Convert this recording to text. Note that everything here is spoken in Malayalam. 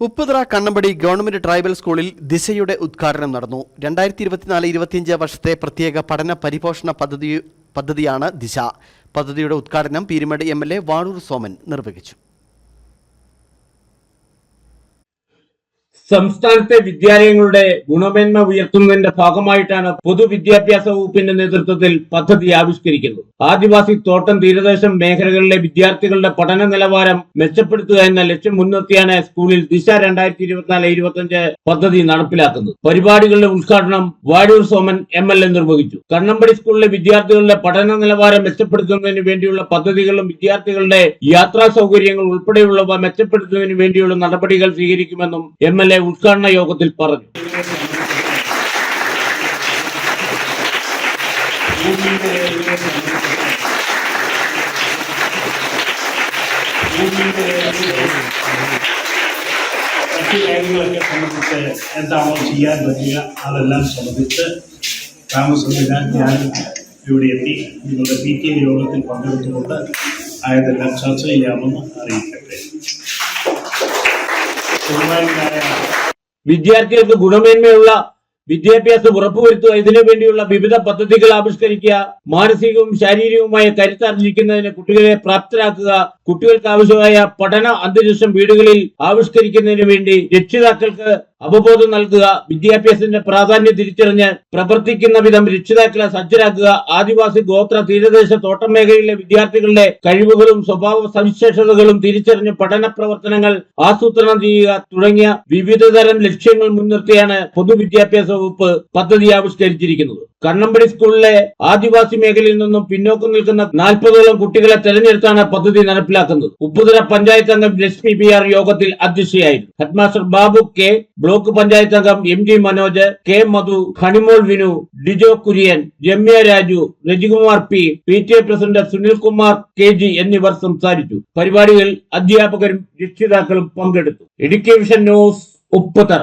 ഉപ്പുതറ കണ്ണമ്പടി ഗവൺമെന്റ് ട്രൈബൽ സ്കൂളിൽ ദിശയുടെ ഉദ്ഘാടനം നടന്നു. രണ്ടായിരത്തി ഇരുപത്തിനാല് ഇരുപത്തിയഞ്ച് വർഷത്തെ പ്രത്യേക പഠന പരിപോഷണ പദ്ധതി പദ്ധതിയാണ് ദിശ. പദ്ധതിയുടെ ഉദ്ഘാടനം Peermade M L A Vazhoor Soman നിർവഹിച്ചു. സംസ്ഥാനത്തെ വിദ്യാലയങ്ങളുടെ ഗുണമേന്മ ഉയർത്തുന്നതിന്റെ ഭാഗമായിട്ടാണ് പൊതുവിദ്യാഭ്യാസ വകുപ്പിന്റെ നേതൃത്വത്തിൽ പദ്ധതി ആവിഷ്കരിക്കുന്നത്. ആദിവാസി തോട്ടം തീരദേശം മേഖലകളിലെ വിദ്യാർത്ഥികളുടെ പഠന നിലവാരം മെച്ചപ്പെടുത്തുക എന്ന ലക്ഷ്യം മുൻനിർത്തിയാണ് സ്കൂളിൽ ദിശ രണ്ടായിരത്തി ഇരുപത്തിനാല് ഇരുപത്തിയഞ്ച് പദ്ധതി നടപ്പിലാക്കുന്നത്. പരിപാടികളുടെ ഉദ്ഘാടനം Vazhoor Soman M L A നിർവഹിച്ചു. കണ്ണമ്പടി സ്കൂളിലെ വിദ്യാർത്ഥികളുടെ പഠന നിലവാരം മെച്ചപ്പെടുത്തുന്നതിന് വേണ്ടിയുള്ള പദ്ധതികളും വിദ്യാർത്ഥികളുടെ യാത്രാ സൗകര്യങ്ങൾ ഉൾപ്പെടെയുള്ളവ മെച്ചപ്പെടുത്തുന്നതിന് വേണ്ടിയുള്ള നടപടികൾ സ്വീകരിക്കുമെന്നും എം എൽ എ ഉദ്ഘാടന യോഗത്തിൽ പറഞ്ഞു. കാര്യങ്ങളൊക്കെ സംബന്ധിച്ച് എന്താണോ ചെയ്യാൻ പറ്റുക അതെല്ലാം സംബന്ധിച്ച് താമസമില്ല ഞാൻ ഇവിടെ എത്തി. നിങ്ങളുടെ പി ടി യോഗത്തിൽ പങ്കെടുത്തുകൊണ്ട് ആയതെല്ലാം ചർച്ച ചെയ്യാമെന്ന് അറിയിക്കാം. വിദ്യാർത്ഥികൾക്ക് ഗുണമേന്മയുള്ള വിദ്യാഭ്യാസം ഉറപ്പുവരുത്തുക ഇതിനു വേണ്ടിയുള്ള വിവിധ പദ്ധതികൾ ആവിഷ്കരിക്കുക മാനസികവും ശാരീരികവുമായ കരുത്താർജിക്കുന്നതിന് കുട്ടികളെ പ്രാപ്തരാക്കുക കുട്ടികൾക്ക് ആവശ്യമായ പഠന അന്തരീക്ഷം വീടുകളിൽ ആവിഷ്കരിക്കുന്നതിന് വേണ്ടി രക്ഷിതാക്കൾക്ക് അവബോധം നൽകുക വിദ്യാഭ്യാസത്തിന്റെ പ്രാധാന്യം തിരിച്ചറിഞ്ഞ് പ്രവർത്തിക്കുന്ന വിധം രക്ഷിതാക്കളെ സജ്ജരാക്കുക ആദിവാസി ഗോത്ര തീരദേശ തോട്ടം മേഖലയിലെ വിദ്യാർത്ഥികളുടെ കഴിവുകളും സ്വഭാവ സവിശേഷതകളും തിരിച്ചറിഞ്ഞ് പഠന പ്രവർത്തനങ്ങൾ ആസൂത്രണം ചെയ്യുക തുടങ്ങിയ വിവിധതരം ലക്ഷ്യങ്ങൾ മുൻനിർത്തിയാണ് പൊതുവിദ്യാഭ്യാസ വകുപ്പ് പദ്ധതി ആവിഷ്കരിച്ചിരിക്കുന്നത്. കണ്ണമ്പടി സ്കൂളിലെ ആദിവാസി മേഖലയിൽ നിന്നും പിന്നോക്കം നിൽക്കുന്ന നാൽപ്പതോളം കുട്ടികളെ തെരഞ്ഞെടുത്താണ് പദ്ധതി നടപ്പിലാക്കുന്നത്. ഉപ്പുതര പഞ്ചായത്ത് അംഗം ലക്ഷ്മി പി യോഗത്തിൽ അധ്യക്ഷയായിരുന്നു. Headmaster Babu K block panchayat അംഗം M G Manoj K Madhu Honeymol Vinu Dijo Kurian Remya Raju Rajikumar P P T A president Sunilkumar K G എന്നിവർ സംസാരിച്ചു. പരിപാടിയിൽ അധ്യാപകരും രക്ഷിതാക്കളും പങ്കെടുത്തു. Education news Upputhara.